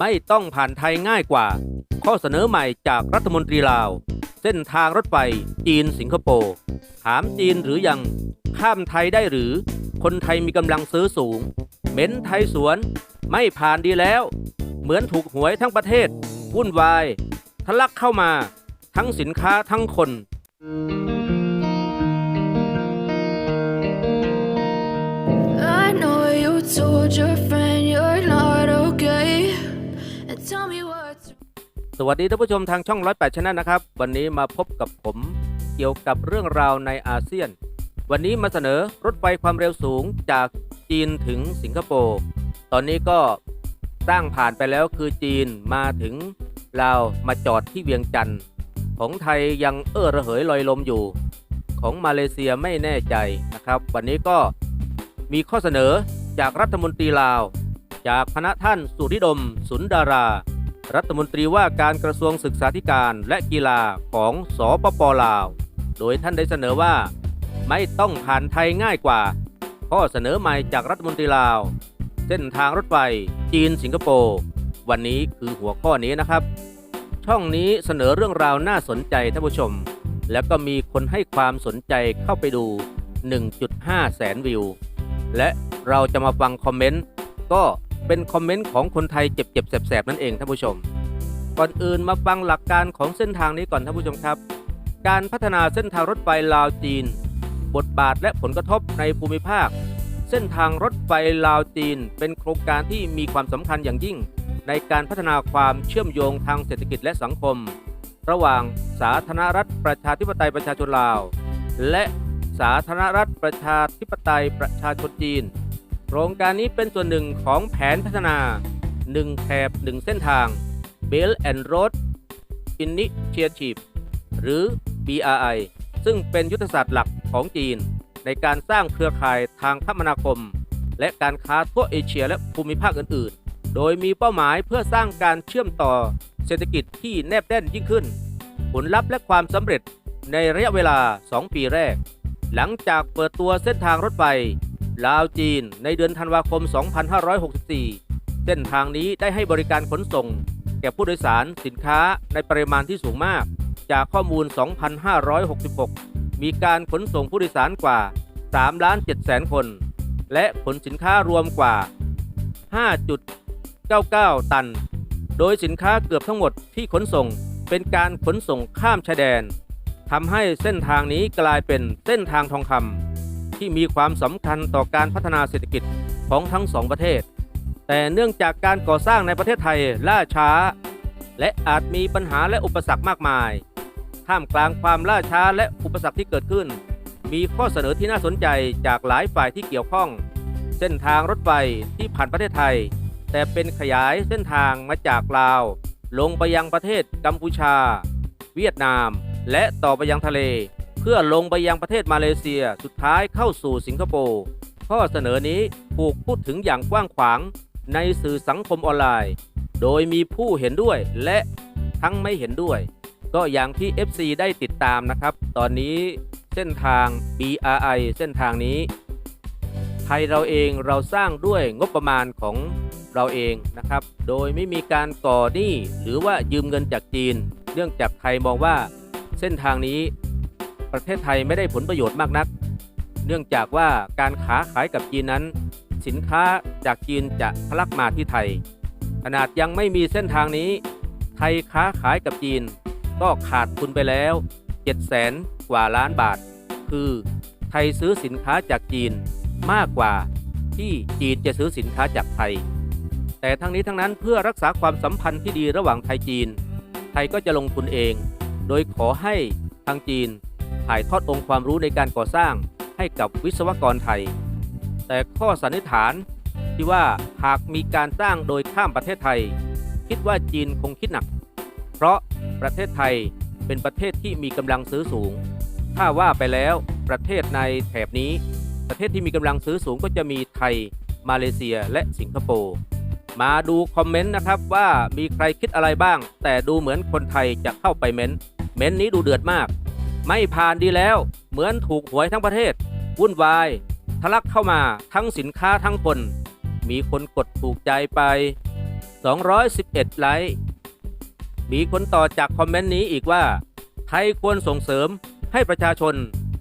ไม่ต้องผ่านไทยง่ายกว่า ข้อเสนอใหม่จากรัฐมนตรีลาว เส้นทางรถไฟจีนสิงคโปร์ถามจีนหรือยัง ข้ามไทยได้หรือ คนไทยมีกำลังซื้อสูง เหม็นไทยสวน ไม่ผ่านดีแล้ว เหมือนถูกหวยทั้งประเทศวุ่นวายทะลักเข้ามา ทั้งสินค้าทั้งคน I know you told your friend you're not okay. สวัสดีท่านผู้ชมทางช่อง108ชนะนะครับ วันนี้มาพบกับผมเกี่ยวกับเรื่องราวในอาเซียน วันนี้มาเสนอรถไฟความเร็วสูงจากจีนถึงสิงคโปร์ตอนนี้ก็สร้างผ่านไปแล้วคือจีนมาถึงลาวมาจอดที่เวียงจันทร์ของไทยยังเอ้อระเหยลอยลมอยู่ ของมาเลเซียไม่แน่ใจนะครับ วันนี้ก็มีข้อเสนอจากรัฐมนตรีลาว จากคณะท่านสุริดม สุนดารา รัฐมนตรีว่าการกระทรวงศึกษาธิการและกีฬาของสปปลาว โดยท่านได้เสนอว่า ไม่ต้องผ่านไทยง่ายกว่า ข้อเสนอใหม่จากรัฐมนตรีลาว เส้นทางรถไฟจีนสิงคโปร์วันนี้คือหัวข้อนี้นะครับ ช่องนี้เสนอเรื่องราวน่าสนใจท่านผู้ชม แล้วก็มีคนให้ความสนใจเข้าไปดู 1.5 แสนวิว และเราจะมาฟังคอมเมนต์ก็ เป็นคอมเมนต์ของคนไทยเจ็บๆแสบๆนั่นเองท่านผู้ชม ก่อนอื่นมาฟังหลักการของเส้นทางนี้ก่อนท่านผู้ชมครับ การพัฒนาเส้นทางรถไฟลาวจีน บทบาทและผลกระทบในภูมิภาค เส้นทางรถไฟลาวจีน เป็นโครงการที่มีความสำคัญอย่างยิ่ง ในการพัฒนาความเชื่อมโยงทางเศรษฐกิจและสังคม ระหว่างสาธารณรัฐประชาธิปไตยประชาชนลาว และสาธารณรัฐประชาธิปไตยประชาชนจีน โครงการนี้เป็นส่วนหนึ่งของแผนพัฒนา 1 แถบ 1 เส้นทาง Belt and Road Initiative หรือ BRI ซึ่งเป็นยุทธศาสตร์หลักของจีน ในการสร้างเครือข่ายทางคมนาคม และการค้าทั่วเอเชียและภูมิภาคอื่น ๆ โดยมีเป้าหมายเพื่อสร้างการเชื่อมต่อเศรษฐกิจที่แนบแน่นยิ่งขึ้น ผลลัพธ์และความสำเร็จในระยะเวลา 2 ปีแรก หลังจากเปิดตัวเส้นทางรถไฟ ลาวจีนในเดือนธันวาคม 2564 เส้นทางนี้ได้ให้บริการขนส่ง แก่ผู้โดยสารสินค้าในปริมาณที่สูงมาก จากข้อมูล 2,566 มีการขนส่งผู้โดยสารกว่า3ล้าน7แสนคน และขนสินค้ารวมกว่า 5.99 ตัน โดยสินค้าเกือบทั้งหมดที่ขนส่งเป็นการขนส่งข้ามชายแดนทำให้เส้นทางนี้กลายเป็นเส้นทางทองคำ ที่มีความสำคัญต่อการพัฒนาเศรษฐกิจของทั้งสองประเทศ แต่เนื่องจากการก่อสร้างในประเทศไทยล่าช้า และอาจมีปัญหาและอุปสรรคมากมาย ท่ามกลางความล่าช้าและอุปสรรคที่เกิดขึ้น มีข้อเสนอที่น่าสนใจจากหลายฝ่ายที่เกี่ยวข้อง เส้นทางรถไฟที่ผ่านประเทศไทย แต่เป็นขยายเส้นทางมาจากลาว ลงไปยังประเทศกัมพูชา เวียดนาม และต่อไปยังทะเล พื่อลงไปยังประเทศมาเลเซียสุดท้ายเข้าสู่สิงคโปร์ข้อเสนอนี้ถูกพูดถึงอย่างกว้างขวางในสื่อสังคมออนไลน์ โดยมีผู้เห็นด้วยและทั้งไม่เห็นด้วย ก็อย่างที่ FC ได้ติดตามนะครับ ตอนนี้เส้นทาง BRI เส้นทางนี้ ไทยเราเองเราสร้างด้วยงบประมาณของเราเองนะครับ โดยไม่มีการก่อหนี้หรือว่ายืมเงินจากจีน เนื่องจากไทยมองว่าเส้นทางนี้ ประเทศไทยไม่ได้ผลประโยชน์มากนัก เนื่องจากว่าการค้าขายกับจีนนั้น สินค้าจากจีนจะทะลักมาที่ไทย ขนาดยังไม่มีเส้นทางนี้ ไทยค้าขายกับจีน ก็ขาดทุนไปแล้ว7แสนกว่าล้านบาท คือไทยซื้อสินค้าจากจีนมากกว่าที่จีนจะซื้อสินค้าจากไทย แต่ทั้งนี้ทั้งนั้นเพื่อรักษาความสัมพันธ์ที่ดีระหว่างไทยจีน ไทยก็จะลงทุนเอง โดยขอให้ทางจีน ถ่ายทอดองค์ความรู้ในการก่อสร้างให้กับวิศวกรไทย แต่ข้อสันนิษฐานที่ว่าหากมีการสร้างโดยข้ามประเทศไทย คิดว่าจีนคงคิดหนัก เพราะประเทศไทยเป็นประเทศที่มีกำลังซื้อสูง ถ้าว่าไปแล้วประเทศในแถบนี้ ประเทศที่มีกำลังซื้อสูงก็จะมีไทย มาเลเซียและสิงคโปร์มาดูคอมเมนต์นะครับว่ามีใครคิดอะไรบ้าง แต่ดูเหมือนคนไทยจะเข้าไปเม้นต์เม้นต์นี้ดูเดือดมาก ไม่ผ่านดีแล้ว เหมือนถูกหวยทั้งประเทศ วุ่นวาย ทะลักเข้ามาทั้งสินค้าทั้งคน มีคนกดถูกใจไป 211 ไลค์ มีคนต่อจากคอมเมนต์นี้อีกว่า ไทยควรส่งเสริมให้ประชาชน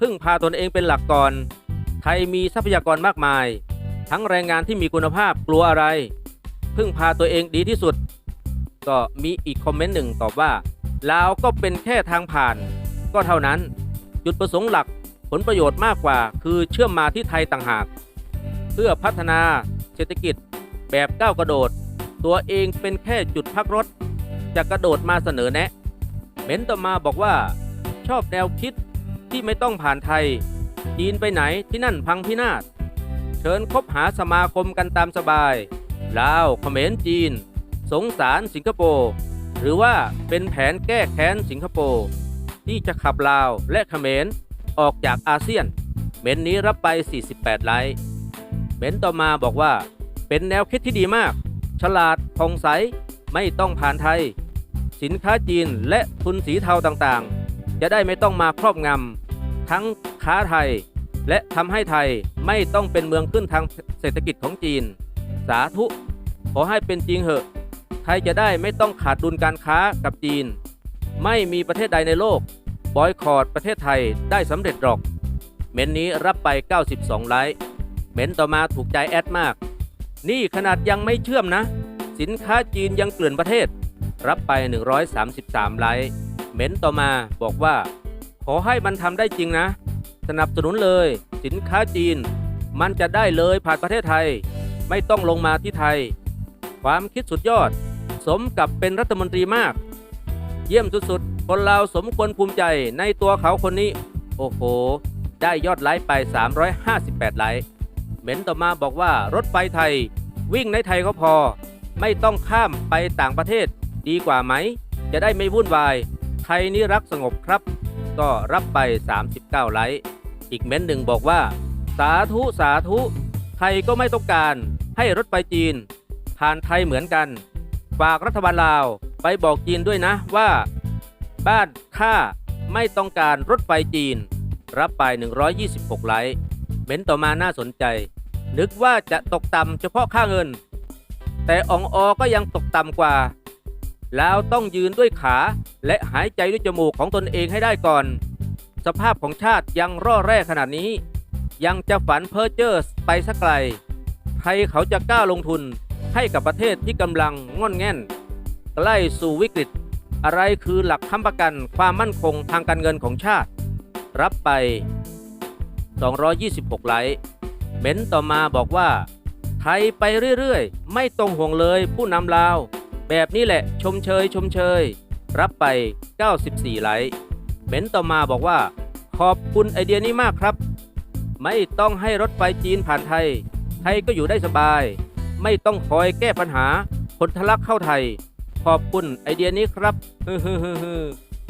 พึ่งพาตนเองเป็นหลักก่อน ไทยมีทรัพยากรมากมาย ทั้งแรงงานที่มีคุณภาพกลัวอะไร พึ่งพาตัวเองดีที่สุด ก็มีอีกคอมเมนต์หนึ่งตอบว่าลาวก็เป็นแค่ทางผ่าน ก็เท่านั้น จุดประสงค์หลักผลประโยชน์มากกว่า คือเชื่อมมาที่ไทยต่างหาก เพื่อพัฒนาเศรษฐกิจแบบก้าวกระโดด ตัวเองเป็นแค่จุดพักรถ จะกระโดดมาเสนอแนะเม้นต่อมาบอกว่า ชอบแนวคิดที่ไม่ต้องผ่านไทย จีนไปไหนที่นั่นพังพินาศเชิญคบหาสมาคมกันตามสบายลาวเขมรจีน สงสารสิงคโปร์หรือว่าเป็นแผนแก้แค้นสิงคโปร์ ที่จะขับลาวและเขมรออกจากอาเซียน เม้นนี้รับไป 48 ไลค์เม้นต่อมาบอกว่า เป็นแนวคิดที่ดีมาก ฉลาดผ่องใส ไม่ต้องผ่านไทย สินค้าจีนและทุนสีเทาต่างๆ จะได้ไม่ต้องมาครอบงำทั้งค้าไทย และทำให้ไทยไม่ต้องเป็นเมืองขึ้นทางเศรษฐกิจของจีน สาธุขอให้เป็นจริงเหอะ ไทยจะได้ไม่ต้องขาดดุลการค้ากับจีน ไม่มีประเทศใดในโลก บอยคอรดประเทศไทยได้สำเร็จหรอก เม้นนี้รับไป 92 ไลค์ เม้นต่อมาถูกใจแอดมาก นี่ขนาดยังไม่เชื่อมนะ สินค้าจีนยังเกลื่อนประเทศ รับไป 133 ไลค์ เม้นต่อมาบอกว่า ขอให้มันทำได้จริงนะ สนับสนุนเลย สินค้าจีน มันจะได้เลยผ่านประเทศไทย ไม่ต้องลงมาที่ไทย ความคิดสุดยอด สมกับเป็นรัฐมนตรีมาก เยี่ยมสุดๆ คนเราสมควรภูมิใจในตัวเขาคนนี้ โอ้โห ได้ยอดไลค์ไป 358 ไลค์เม้นต่อมาบอกว่ารถไฟไทย วิ่งในไทยก็พอ ไม่ต้องข้ามไปต่างประเทศ ดีกว่าไหม จะได้ไม่วุ่นวาย ไทยนี่รักสงบครับ ก็รับไป 39 ไลค์อีกเม้นหนึ่งบอกว่า สาธุสาธุ ไทยก็ไม่ต้องการให้รถไฟจีน ผ่านไทยเหมือนกัน ฝากรัฐบาลลาวไปบอกจีนด้วยนะว่า บ้านข้าไม่ต้องการรถไฟจีน รับไป 126 ไลค์เม้นต่อมาน่าสนใจ นึกว่าจะตกต่ำเฉพาะค่าเงิน แต่อองออก็ยังตกต่ำกว่า แล้วต้องยืนด้วยขาและหายใจด้วยจมูกของตนเองให้ได้ก่อน สภาพของชาติยังร่อแร่ขนาดนี้ ยังจะฝันเพ้อเจ้อไปสักไกลใครเขาจะกล้าลงทุนให้กับประเทศที่กำลังง่อนแง่น ใกล้สู่วิกฤต อะไรคือหลักค้ำประกันความมั่นคงทางการเงินของชาติ รับไป 226 ไลค์เม้นต่อมาบอกว่า ไทยไปเรื่อยๆ ไม่ต้องห่วงเลยผู้นำลาว แบบนี้แหละชมเชยชมเชย รับไป 94 ไลค์เม้นต่อมาบอกว่า ขอบคุณไอเดียนี้มากครับ ไม่ต้องให้รถไฟจีนผ่านไทย ไทยก็อยู่ได้สบาย ไม่ต้องคอยแก้ปัญหาคนทะลักเข้าไทย ขอบคุณไอเดียนี้ครับ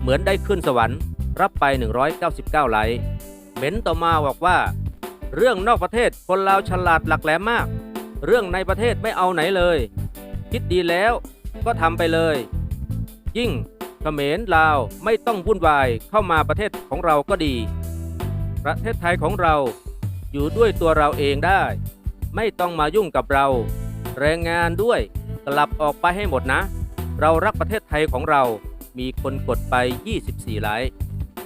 เหมือนได้ขึ้นสวรรค์ รับไป 199 ไลค์เม้นต่อมาบอกว่า เรื่องนอกประเทศคนเราฉลาดหลักแหลมมาก เรื่องในประเทศไม่เอาไหนเลย คิดดีแล้วก็ทำไปเลย ยิ่งเขมรลาวไม่ต้องวุ่นวายเข้ามาประเทศของเราก็ดี ประเทศไทยของเราอยู่ด้วยตัวเราเองได้ ไม่ต้องมายุ่งกับเรา แรงงานด้วยกลับออกไปให้หมดนะ เรารักประเทศไทยของเรา มีคนกดไป 24 ไลค์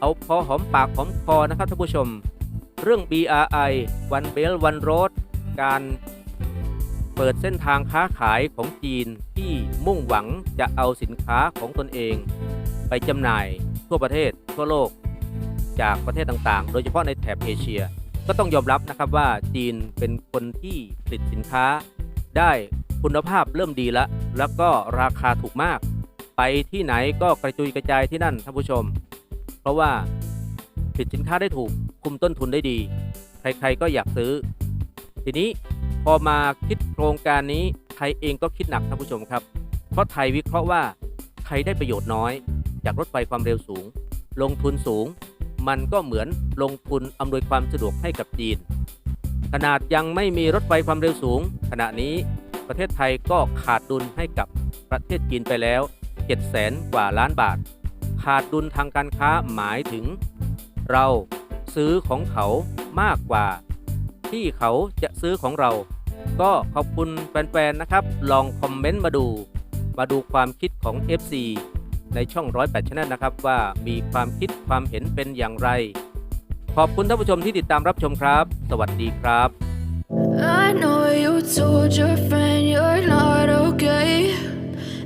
เอาพอหอมปากหอมคอนะครับท่านผู้ชม เรื่อง BRI One Belt One Road การเปิดเส้นทางค้าขายของจีนที่มุ่งหวังจะเอาสินค้าของตนเอง ไปจำหน่ายทั่วประเทศทั่วโลก จากประเทศต่างๆ โดยเฉพาะในแถบเอเชีย ก็ต้องยอมรับนะครับว่าจีนเป็นคนที่ผลิตสินค้า ได้คุณภาพเริ่มดีแล้วแล้วก็ราคาถูกมาก ไปที่ไหนก็กระจุยกระจายที่นั่นท่านผู้ชม เพราะว่าผลิตสินค้าได้ถูกคุมต้นทุนได้ดี ใครๆก็อยากซื้อ ทีนี้พอมาคิดโครงการนี้ไทยเองก็คิดหนักท่านผู้ชมครับ เพราะไทยวิเคราะห์ว่าไทยได้ประโยชน์น้อย จากรถไฟความเร็วสูง ลงทุนสูง มันก็เหมือนลงทุนอำนวยความสะดวกให้กับจีน ขนาดยังไม่มีรถไฟความเร็วสูง ขณะนี้ประเทศไทยก็ขาดดุลให้กับประเทศจีนไปแล้ว7แสนกว่าล้านบาท ขาดดุลทางการค้าหมายถึง เราซื้อของเขามากกว่า ที่เขาจะซื้อของเรา ก็ขอบคุณแฟนๆ นะครับ ลองคอมเมนต์มาดู มาดูความคิดของ FC ในช่อง 108 Channel นะครับว่ามีความคิดความเห็นเป็นอย่างไร ขอบคุณท่านผู้ชมที่ติดตามรับชมครับ สวัสดีครับ I know you told your friend you're not okay.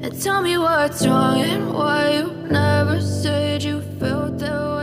And tell me what's wrong and why you never said you felt that way.